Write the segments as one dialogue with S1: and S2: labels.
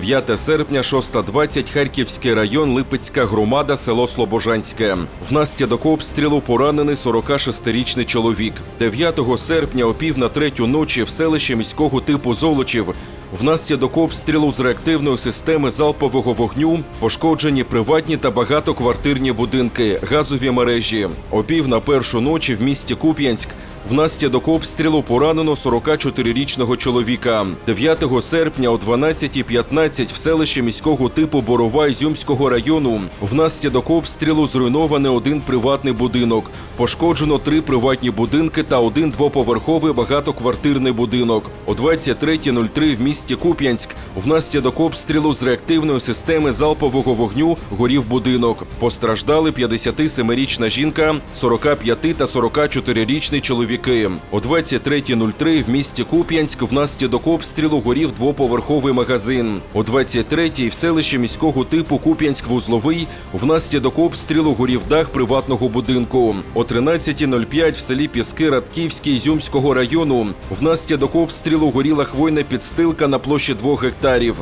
S1: 9 серпня, 6.20, Харківський район, Липецька громада, село Слобожанське. Внаслідок обстрілу поранений 46-річний чоловік. 9 серпня о пів на третю ночі в селищі міського типу Золочів внаслідок обстрілу з реактивної системи залпового вогню пошкоджені приватні та багатоквартирні будинки, газові мережі. О пів на першу ночі в місті Куп'янськ Внаслідок обстрілу поранено 44-річного чоловіка. 9 серпня о 12.15 в селищі міського типу Борова Ізюмського району внаслідок обстрілу зруйнований один приватний будинок. Пошкоджено три приватні будинки та один двоповерховий багатоквартирний будинок. О 23.03 в місті Куп'янськ внаслідок обстрілу з реактивної системи залпового вогню горів будинок. Постраждали 57-річна жінка, 45 та 44-річний чоловіки. О 23.03 в місті Куп'янськ внаслідок обстрілу горів двоповерховий магазин. О 23.00 в селищі міського типу Куп'янськ-Вузловий внаслідок обстрілу горів дах приватного будинку. О 13.05 в селі Піски Радківський Ізюмського району внаслідок обстрілу горіла хвойна підстилка на площі 2 гектарів.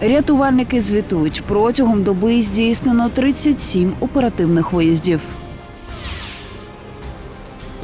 S2: Рятувальники звітують протягом доби здійснено 37 оперативних виїздів.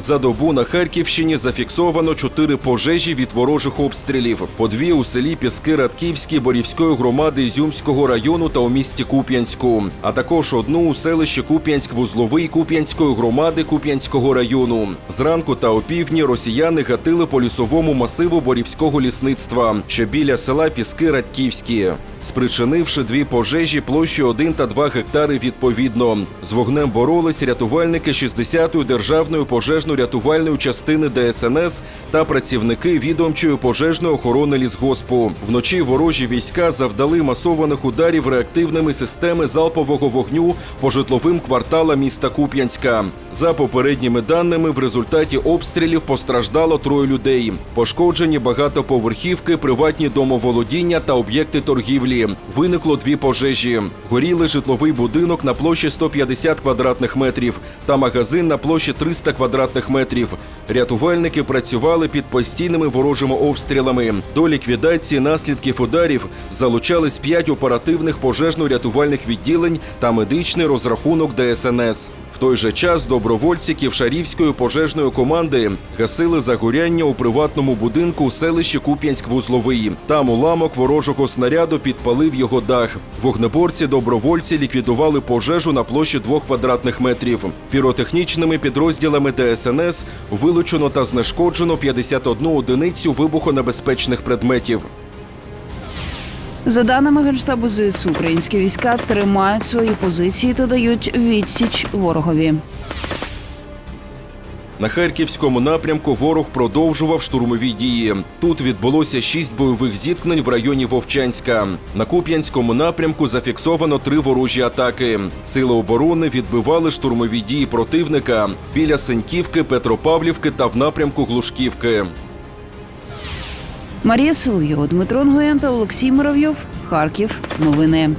S1: За добу на Харківщині зафіксовано чотири пожежі від ворожих обстрілів. По дві у селі Піски Радківській Борівської громади Ізюмського району та у місті Куп'янську, а також одну у селищі Куп'янськ-Вузловий Куп'янської громади Куп'янського району. Зранку та опівдні росіяни гатили по лісовому масиву Борівського лісництва, що біля села Піски Радківські. Спричинивши дві пожежі площею 1 та 2 гектари відповідно. З вогнем боролись рятувальники 60-ї державної пожежно-рятувальної частини ДСНС та працівники відомчої пожежної охорони лісгоспу. Вночі ворожі війська завдали масованих ударів реактивними системи залпового вогню по житловим кварталам міста Куп'янська. За попередніми даними, в результаті обстрілів постраждало троє людей. Пошкоджені багатоповерхівки, приватні домоволодіння та об'єкти торгівлі. Виникло дві пожежі. Горіли житловий будинок на площі 150 квадратних метрів та магазин на площі 300 квадратних метрів. Рятувальники працювали під постійними ворожими обстрілами. До ліквідації наслідків ударів залучались п'ять оперативних пожежно-рятувальних відділень та медичний розрахунок ДСНС. В той же час добровольці Ківшарівської пожежної команди гасили загоряння у приватному будинку у селищі Куп'янськ-Вузловий. Там уламок ворожого снаряду підпалив його дах. Вогнеборці добровольці ліквідували пожежу на площі двох квадратних метрів. Піротехнічними підрозділами ДСНС вилучено та знешкоджено 51 одиницю вибухонебезпечних предметів.
S2: За даними Генштабу ЗСУ, українські війська тримають свої позиції та дають відсіч ворогові.
S1: На харківському напрямку ворог продовжував штурмові дії. Тут відбулося шість бойових зіткнень в районі Вовчанська. На Куп'янському напрямку зафіксовано три ворожі атаки. Сили оборони відбивали штурмові дії противника біля Сеньківки, Петропавлівки та в напрямку Глушківки.
S2: Марія Соловйова, Дмитро Нгоєнта, Олексій Муравйов. Харків. Новини.